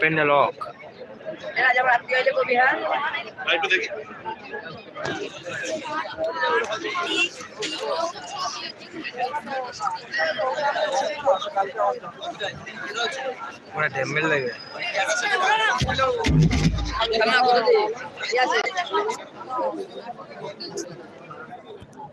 পেন্ডেলক পুরো ডেম্বেল লাগে।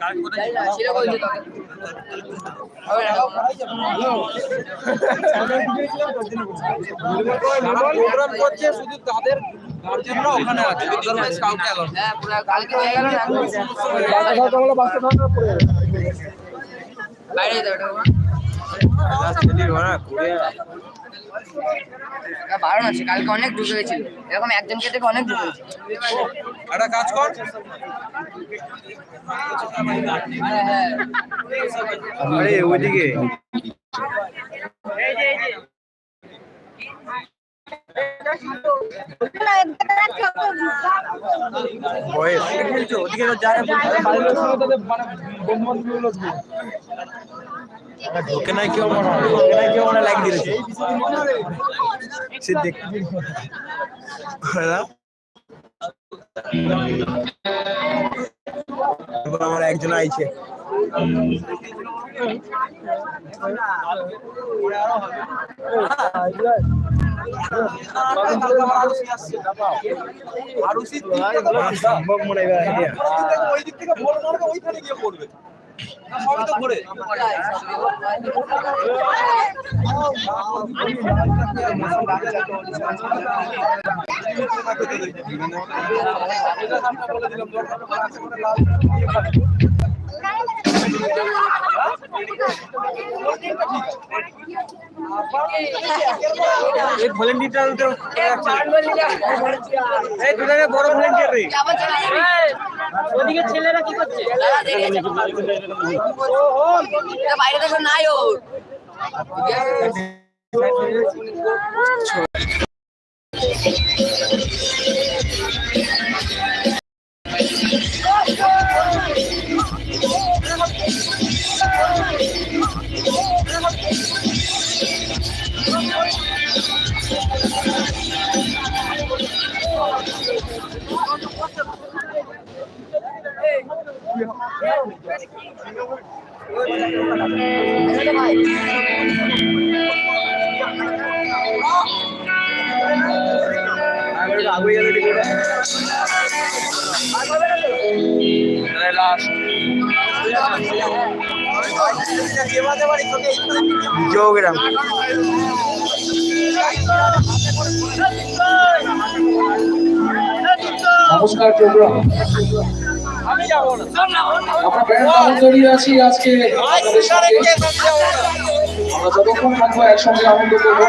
জানি না, সেটা বলছে তোকে হবে না প্রোগ্রাম করছে? শুধু তাদের গার্জেনরা ওখানে আছে। আদারওয়াইজ কাউকে অ্যালাউ হ্যাঁ পুরো কালকে হয়ে গেল না বাইরে যেতে বারণ আছে কালকে অনেক ঢুকে গেছিল। এরকম একজনকে থেকে অনেক ঢুকে গেছে একটা কাজ কর। আরে ওইদিকে। বয়েস। ওদিকে তো যায় ঢোকে নাই কেউ মনে হয় ঢোকে নাই কেউ মনে লাইক দিয়েছে সিদ্দিক হ্যাঁ? আমার একজন আইছে। সম্ভব মনে হয়। ওই দিক থেকে বল মারবে ওইখানে গিয়ে পড়বে। না, তো এই ভলেন্টিয়ার এই দুটারে বড় ভলেন্টিয়ার। রে ওদিকে ছেলেরা কি করছে বাইরে দেখো নাই ও ভাই আগুই গেল দিকে লাস্ট জোগ্রাম নমস্কার প্রোগ্রাম আমরা ব্যান্ড আছি আজকে। আমরা যতক্ষণ থাকব একসঙ্গে আনন্দ করব।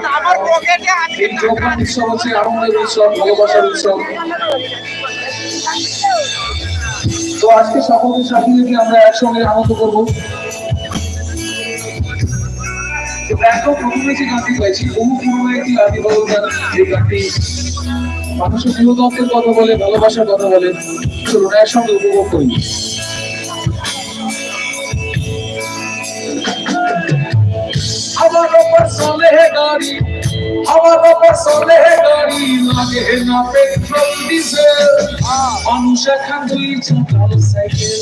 এই যোগদান উৎসব হচ্ছে আনন্দের উৎসব ভালোবাসার উৎসব। তো আজকে সকলের সাথে থেকে আমরা একসঙ্গে আনন্দ করব। একদম প্রথমে যে গানটি গাইছি বহু পুরনো একটি আদি বদল গান যে গানটি। মানুষের গৃহতত্ত্বের কথা বলে, ভালোবাসার কথা বলে, চলুন একসঙ্গে উপভোগ করি। আমার ওপর চলে গাড়ি, আমার ওপর চলে গাড়ি, লাগে না পেট্রোল, ডিজেল। মানুষ এখন দুই চাকার সাইকেল।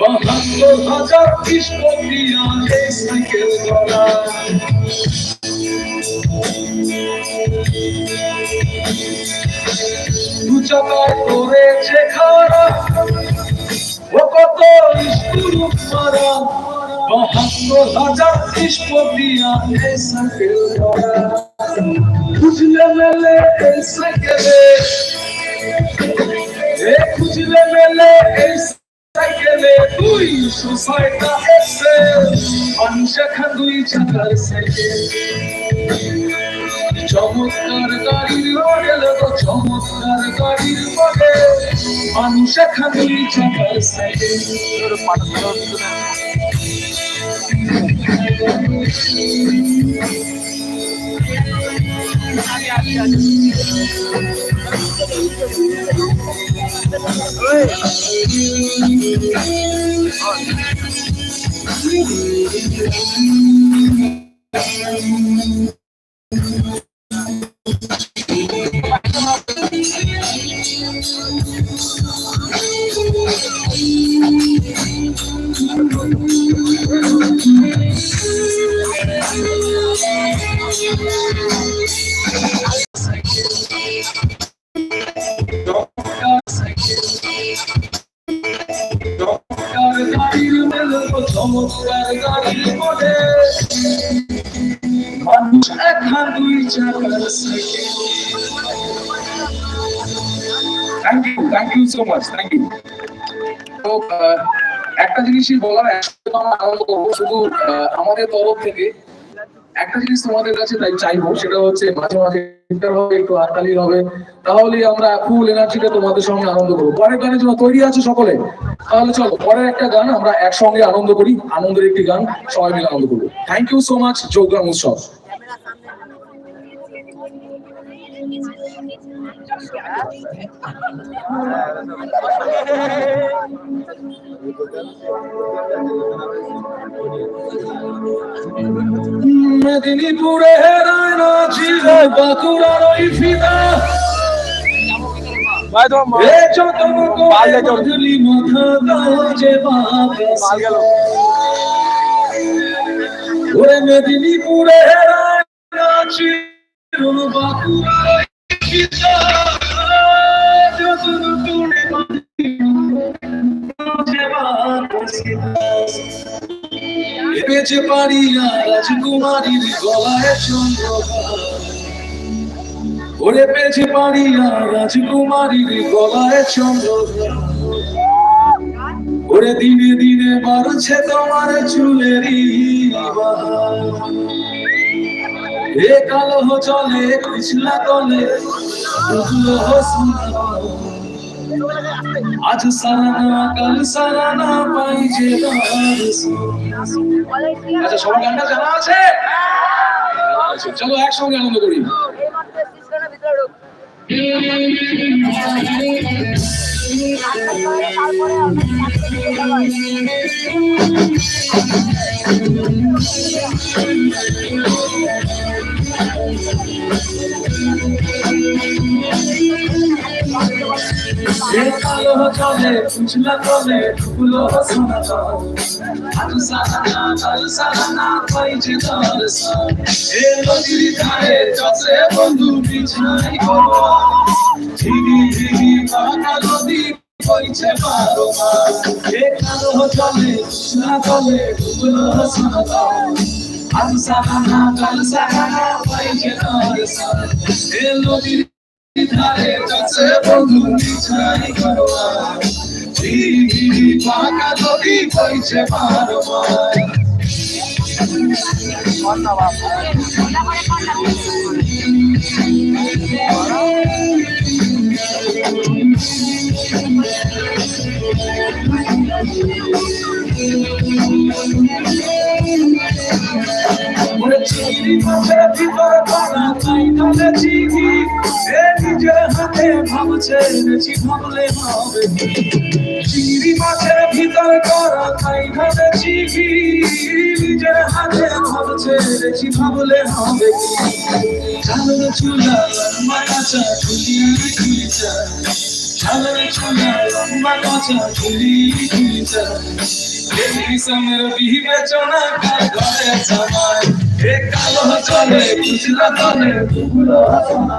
বাহাত্তর হাজার কৃষ্ণপ্রিয়া এই সাইকেল ধরা চাকায় করেছে খারা ও কত স্কুরু মারা বাহাত্তর হাজার কৃষ্ণপ্রিয়া এই সাইকেল ধরা বুঝলে মেলে সাইকেলে খুঁজলে মেলে এসে মানুষ এখন দুই চাকার সাইকেল চমৎকার গাড়ির মডেল গো, চমৎকার গাড়ির মডেল এখন দুই চাকার সাইকেল চমৎকার thank you thank you so much thank you তো একটা জিনিসই বলার আনন্দ করব, শুধু আমাদের তরফ থেকে একটা জিনিস তোমাদের কাছে তাই চাইব, সেটা হচ্ছে মাঝে মাঝে হবে, একটু হাততালি হবে তাহলে আমরা ফুল এনার্জিতে তোমাদের সঙ্গে আনন্দ করব। পরের গানের জন্য তৈরি আছে সকলে, তাহলে চলো, পরের একটা গান আমরা একসঙ্গে আনন্দ করি, আনন্দের একটি গান, সবাই মিলে আনন্দ করব। Thank you so much Yoggram উৎসব। মেদিনীপুরে রায়না ছিল বাঁকুড়ার ওই ফিদা। মেদিনীপুরে রায়না ছিল বাঁকুড়ার বেঁচে পারি ওরে পেছে পারি রাজকুমারীর গলায় চন্দ্রহার ওরে দিনে দিনে বাড়ছে তোমার চুলেরই এ কালো চলে, কৃষ্ণা সোনা আজ সারানা, কাল সারানা, পাই যে আচ্ছা সবার গানটা জানা আছে? চলো একসঙ্গে আনন্দ করি। এ কালো চলে কুচলা তলে ফুলো সোনা আজ সারানা কাল সারানা পাই যে দর্শন। এ নদীর ধারে চষে বন্ধু বিছাই করো ঝিরি ঝিরি বাঁকা নদী বইছে বারো মাস এ কালো চলে কুচলা তলে ফুলো সোনা আজ সারানা কাল সারানা পাই যে দর্শন। এ নদীর ধারে চষে বন্ধু বিছাই করো ঝিরি বাঁকা নদী বইছে বারো মাস মাছের ভিতরে পানা তাই চিংড়ি এ নিজের হাতে ভাবছে এনেছি ভাবলে হবে চিংড়ি মাছের ভিতরে তার করা তাই ভেবেছি কি? নিজের হাতে ভাব ছেড়েছি ভাবলে হবে কি চালের চুলা লম্বা কাঁচা ঝুলি ঝুলি যায় চালের চুলা লম্বা কাঁচা ঝুলি ঝুলি যায় এ কালো চলে খুচরা হাসনা